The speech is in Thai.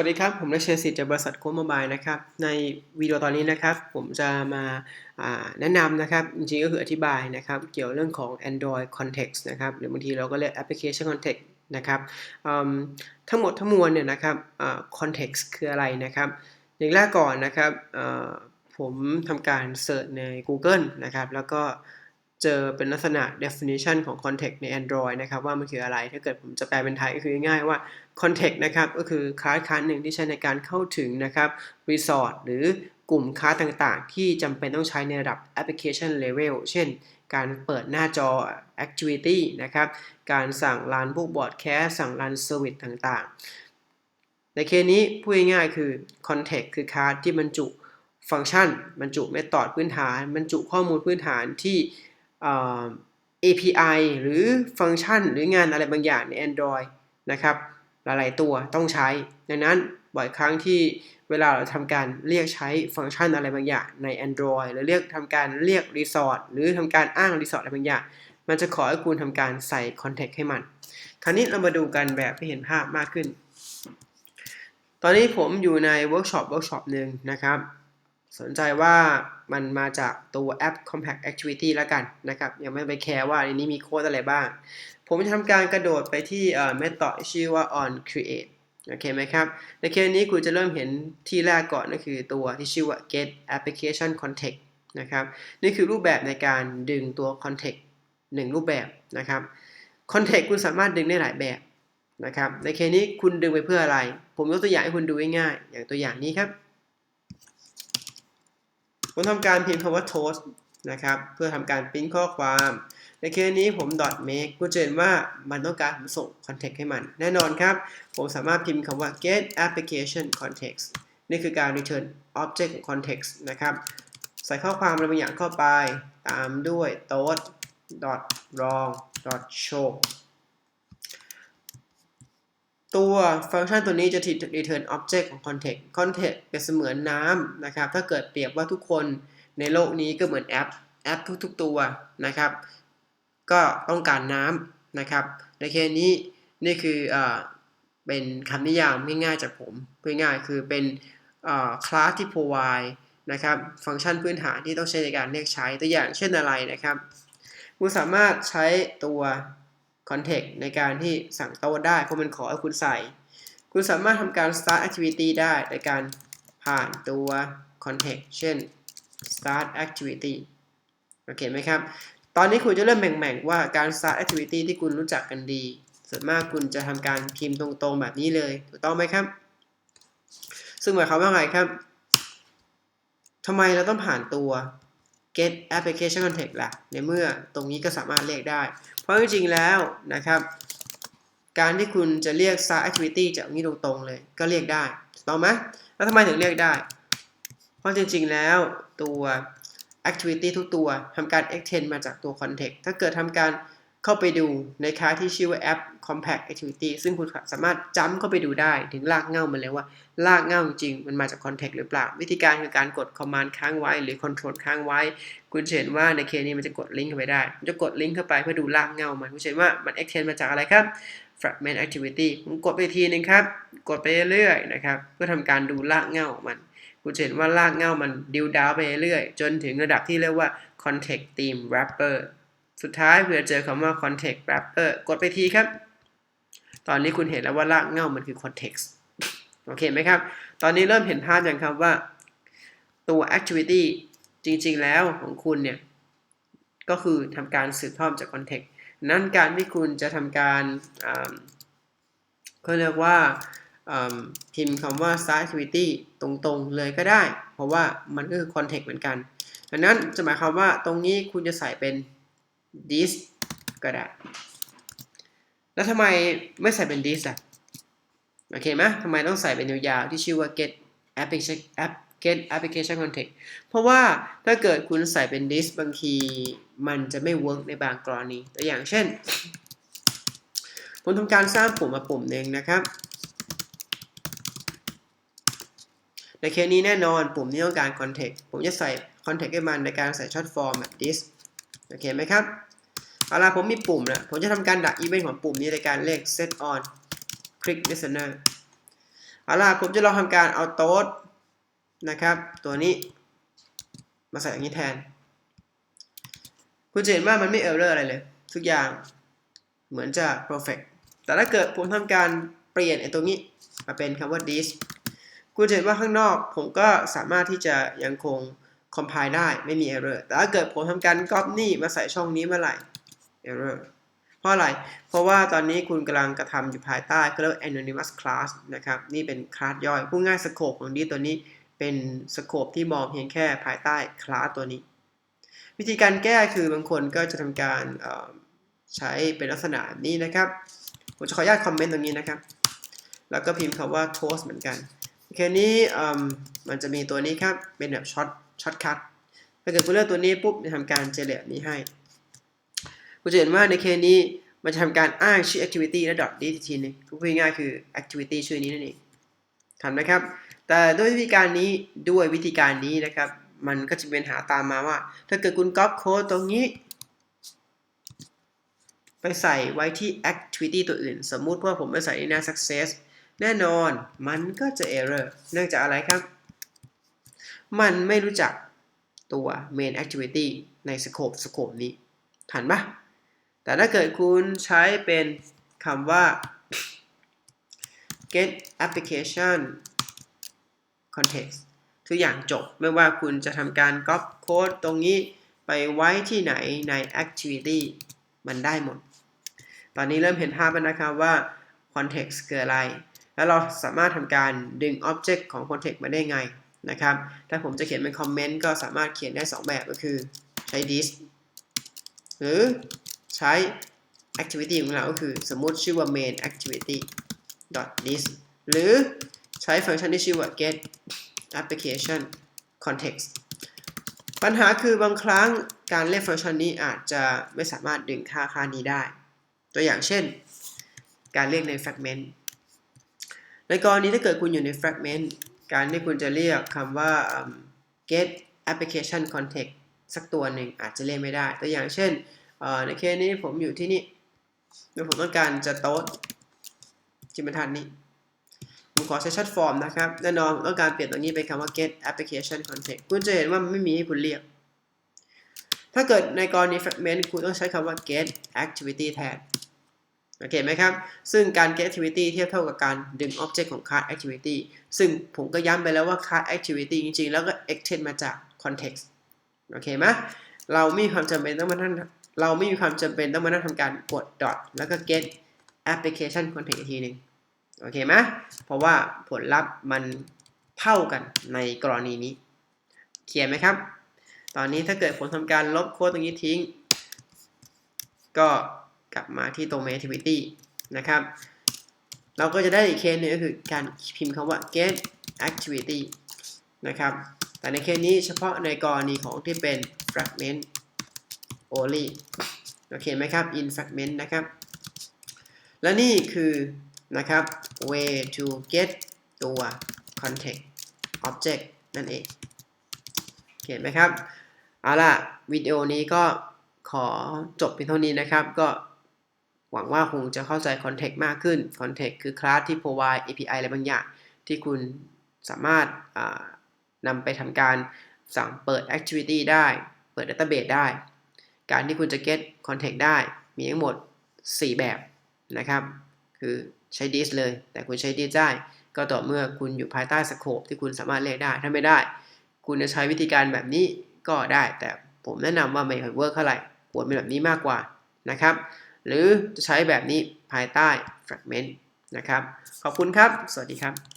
วัสดีครับ ผมนักเชียร์สิทธิ์จากบริษัทโค้ดโมบายนะครับ ในวิดีโอตอนนี้นะครับ ผมจะมาาแนะนำนะครับ จริงๆก็คืออธิบายนะครับ เกี่ยวเรื่องของ Android context นะครับ หรือบางทีเราก็เรียก application context นะครับทั้งหมดทั้งมวลเนี่ยนะครับ context คืออะไรนะครับ อย่างแรกก่อนนะครับผมทำการเสิร์ชใน Google นะครับ แล้วก็ เจอเป็นลักษณะ definition ของ context ใน Android นะครับ ว่ามันคืออะไร ถ้าเกิดผมจะแปลเป็นไทยก็คือง่ายว่า context นะครับ ก็คือคลาสคลาสหนึ่งที่ใช้ในการเข้าถึงนะครับ resort หรือกลุ่มคลาสต่างๆ ที่จำเป็นต้องใช้ในระดับ application level เช่น การเปิดหน้าจอ activity นะครับ การสั่งรันพวก broadcast สั่งรัน service ต่างๆ ในเคสนี้พูดง่ายๆคือ context คือคลาสที่บรรจุฟังก์ชันบรรจุเมธอดพื้นฐานบรรจุข้อมูลพื้นฐานที่ API หรือฟังก์ชันหรืองานอะไรบางอย่างใน Android นะครับหลาย ๆ ตัวต้องใช้ ดังนั้นบ่อยครั้งที่เวลาเราทำการเรียกใช้ฟังก์ชันอะไรบางอย่างใน Android หรือเรียกทำการเรียกรีสอร์ทหรือทำการอ้างรีสอร์ทอะไรบางอย่าง มันจะขอให้คุณทำการใส่ context ให้มัน คราวนี้เรามาดูกันแบบให้เห็นภาพมากขึ้น ตอนนี้ผมอยู่ในเวิร์กช็อปเวิร์กช็อปหนึ่งนะครับ สนใจว่ามันมาจากตัวแอป Compact Activity แล้วกันนะครับ ยังไม่ไปแคร์ว่าในนี้มีโค้ดอะไรบ้าง ผมจะทำการกระโดดไปที่เอ่อ method ชื่อว่า on create โอเคไหมครับ ในเคสนี้คุณจะเริ่มเห็นที่แรกก่อนนั่นคือตัวที่ชื่อว่า get application context นะครับ นี่คือรูปแบบในการดึงตัว context หนึ่งรูปแบบนะครับ context คุณสามารถดึงได้หลายแบบนะครับ ในเคสนี้คุณดึงไปเพื่ออะไร ผมยกตัวอย่างให้คุณดูง่ายๆอย่างตัวอย่างนี้ครับ ผมทำการพิมพ์คำว่า toast นะครับ เพื่อทำการปริ้นข้อความ ในเคสนี้ผม .make กูจะเห็นว่ามันต้องการผมส่ง context ให้มัน แน่นอนครับ ผมสามารถพิมพ์คำว่า get application context นี่คือการ return object ของ context นะครับ ใส่ข้อความอะไรบางอย่างเข้าไป ตามด้วย toast dot wrong dot show ตัวฟังก์ชันตัวนี้จะ return object ของ context context เป็นเสมือนน้ำนะครับ ถ้าเกิดเปรียบว่าทุกคนในโลกนี้ก็เหมือนแอป แอปทุกๆตัวนะครับ ก็ต้องการน้ำนะครับ ในเคสนี้นี่คืออเป็นคำนิยามง่ายๆจากผมง่ายๆคือเป็นคลาสที่ provide นะครับฟังก์ชันพื้นฐานที่ต้องใช้ในการเรียกใช้ตัวอย่างเช่นอะไรนะครับคุณสามารถใช้ตัว context ในการที่สั่งโต๊ะได้เพราะมันขอให้คุณใส่ คุณสามารถทำการ start activity ได้ในการผ่านตัว context เช่น start activity โอเคไหมครับ ตอนนี้คุณจะเริ่มแบ่งๆว่าการ start activity ที่คุณรู้จักกันดี ส่วนมากคุณจะทำการพิมพ์ตรงๆแบบนี้เลย ถูกต้องไหมครับ ซึ่งหมายความว่าไงครับทำไมเราต้องผ่านตัว get application context ล่ะ ในเมื่อตรงนี้ก็สามารถเรียกได้ เพราะจริงๆแล้วนะครับ การที่คุณจะเรียก star activity จากนี้ตรงๆเลย ก็เรียกได้ถูกต้องไหมแล้วทำไมถึงเรียกได้ เพราะจริงๆแล้วตัว activity ทุกตัวทำการ extend มาจากตัว context ถ้าเกิดทำการ เข้าไปดูในค่าที่ชื่อว่า app compact activity ซึ่งคุณสามารถจ้ำเข้าไปดูได้ถึงรากเง้ามันเลยว่ารากเง้าจริงมันมาจาก context หรือเปล่า วิธีการคือการกด command ค้างไว้ หรือ control ค้างไว้ คุณเห็นว่าในเคสนี้มันจะกดลิงก์เข้าไปได้ผมจะกดลิงก์เข้าไปเพื่อดูรากเง้ามันคุณเห็นว่ามัน extend มาจากอะไรครับ fragment activity ผมกดไปทีนึงครับ กดไปเรื่อยๆนะครับเพื่อทำการดูรากเง้าของมันคุณเห็นว่ารากเง้ามันดิวดาวไปเรื่อยๆจนถึงระดับที่เรียกว่า context theme wrapper สุดท้ายเพื่อเจอคำว่า context wrapper กดไปทีครับ ตอนนี้คุณเห็นแล้วว่ารากเงามันคือ context โอเคไหมครับ ตอนนี้เริ่มเห็นภาพอย่างครับว่าตัว activity จริงๆแล้วของคุณเนี่ย ก็คือทำการสืบทอดจาก context นั้นการที่คุณจะทำการเขาเรียกว่าพิมพ์คำว่า start activity ตรงๆเลยก็ได้ เพราะว่ามันก็คือ context เหมือนกันดังนั้นจะหมายความว่าตรงนี้คุณจะใส่เป็น this ก็ได้ แล้วทำไมไม่ใส่เป็น this อะ โอเคไหมทำไมต้องใส่เป็นยาวๆที่ชื่อว่า get application app get application context เพราะว่าถ้าเกิดคุณใส่เป็น this บางทีมันจะไม่ work ในบางกรณี ตัวอย่างเช่น ผมทำการสร้างปุ่มมาปุ่มหนึ่งนะครับ ในเคสนี้แน่นอนปุ่มนี้ต้องการ context ผมจะใส่ context ให้มันในการใส่ short form แบบ this โอเคไหมครับ เอาล่ะผมมีปุ่มนะ ผมจะทำการดักอีเวนต์ของปุ่มนี้ในการเรียก set on click listener เอาล่ะผมจะลองทำการเอาโต๊ดนะครับ ตัวนี้มาใส่อย่างนี้แทน คุณจะเห็นว่ามันไม่เออร์เรอร์อะไรเลย ทุกอย่างเหมือนจะ perfect แต่ถ้าเกิดผมทำการเปลี่ยนไอ้ตรงนี้มาเป็นคำว่า this คุณจะเห็นว่าข้างนอกผมก็สามารถที่จะยังคง compile ได้ไม่มี error แต่ถ้าเกิดผมทำการ copy นี่มาใส่ช่องนี้เมื่อไหร่ error เพราะอะไร เพราะว่าตอนนี้คุณกำลังกระทำอยู่ภายใต้ก็เรียกว่า anonymous class นะครับ นี่เป็นคลาสย่อย พูดง่ายสโคปของดีตัวนี้เป็นสโคปที่มองเพียงแค่ภายใต้คลาสตัวนี้ วิธีการแก้คือบางคนก็จะทำการใช้เป็นลักษณะนี้นะครับ ผมจะขออนุญาตคอมเมนต์ตรงนี้นะครับ แล้วก็พิมพ์คำว่า toast เหมือนกันโอเคนี้มันจะมีตัวนี้ครับ เป็นแบบช็อตช็อตคัทถ้าเกิดคุณเลือกตัวนี้ปุ๊บจะทำการเจเนเรตนี้ให้ คุณจะเห็นว่าในเคสนี้มันจะทำการอ้างชื่อ activity และ dot this ทีนึงพูดง่ายๆคือ activity ชื่อนี้นั่นเองทันไหมครับ แต่ด้วยวิธีการนี้ด้วยวิธีการนี้นะครับ มันก็จะเป็นหาตามมาว่า ถ้าเกิดคุณก๊อปโค้ดตรงนี้ ไปใส่ไว้ที่ activity ตัวอื่น สมมุติว่าผมไปใส่ในหน้า success แน่นอนมันก็จะ error เนื่องจากอะไรครับ มันไม่รู้จักตัว main activity ใน scope scope นี้ ทันปะ แต่ถ้าเกิดคุณใช้เป็นคำว่า get application context ทุกอย่างจบไม่ว่าคุณจะทำการ copy code ตรงนี้ไปไว้ที่ไหนใน activity มันได้หมด ตอนนี้เริ่มเห็นภาพแล้วนะครับว่า context คืออะไร แล้วเราสามารถทำการดึง object ของ context มาได้ไงนะครับ ถ้าผมจะเขียนเป็นคอมเมนต์ก็สามารถเขียนได้ 2 แบบก็คือใช้ this หรือ ใช้ activity ของเราก็คือสมมติชื่อว่า main activity dot this หรือใช้ฟังก์ชันที่ชื่อว่า get application context ปัญหาคือบางครั้งการเรียกฟังก์ชันนี้อาจจะไม่สามารถดึงค่าค่านี้ได้ ตัวอย่างเช่น การเรียกใน fragment ในกรณีถ้าเกิดคุณอยู่ใน fragment การที่คุณจะเรียกคำว่า get application context สักตัวหนึ่งอาจจะเรียกไม่ได้ ตัวอย่างเช่น ในเคสนี้ผมอยู่ที่นี่แล้วผมต้องการจะโต๊ดจิมทันนี้ผมขอใช้ชัดฟอร์มนะครับแน่นอนต้องการเปลี่ยนตรงนี้เป็นคำว่า get application context คุณจะเห็นว่ามันไม่มีให้คุณเรียก ถ้าเกิดในกรณี fragment คุณต้องใช้คำว่า get activity แทนโอเคไหมครับ ซึ่งการ get activity เทียบเท่ากับการดึง object ของ card activity ซึ่งผมก็ย้ำไปแล้วว่า card activity จริงๆ แล้วก็ extend มาจาก context โอเคไหมเราไม่มีความจำเป็นต้องมานั่ง เราไม่มีความจำเป็นต้องมานั่งทำการกด dot แล้วก็ get application context อีกทีหนึ่งโอเคไหมเพราะว่าผลลัพธ์มันเท่ากันในกรณีนี้เคลียร์ไหมครับ ตอนนี้ถ้าเกิดผมทำการลบโค้ดตรงนี้ทิ้ง ก็กลับมาที่ตรง main activity นะครับ เราก็จะได้อีกเคสนึงก็คือการพิมพ์คำว่า get activity นะครับ แต่ในเคสนี้เฉพาะในกรณีของที่เป็น fragment only โอเคไหมครับ in fragment นะครับ และนี่คือนะครับ way to get ตัว context object นั่นเองโอเคไหมครับ เอาล่ะ วิดีโอนี้ก็ขอจบเพียงเท่านี้นะครับ ก็หวังว่าคงจะเข้าใจ context มากขึ้น context คือคลาสที่ provide API อะไรบางอย่าง ที่คุณสามารถนำไปทำการสั่งเปิด activity ได้ เปิด database ได้ การที่คุณจะ get context ได้มีทั้งหมด 4 แบบนะครับ คือใช้ this เลย แต่คุณใช้ this ได้ก็ต่อเมื่อคุณอยู่ภายใต้สโคปที่คุณสามารถเรียกได้ ถ้าไม่ได้ คุณจะใช้วิธีการแบบนี้ก็ได้ แต่ผมแนะนำว่าไม่ค่อยเวิร์กเท่าไหร่ควรเป็นแบบนี้มากกว่านะครับ หรือจะใช้แบบนี้ภายใต้ fragment นะครับ ขอบคุณครับ สวัสดีครับ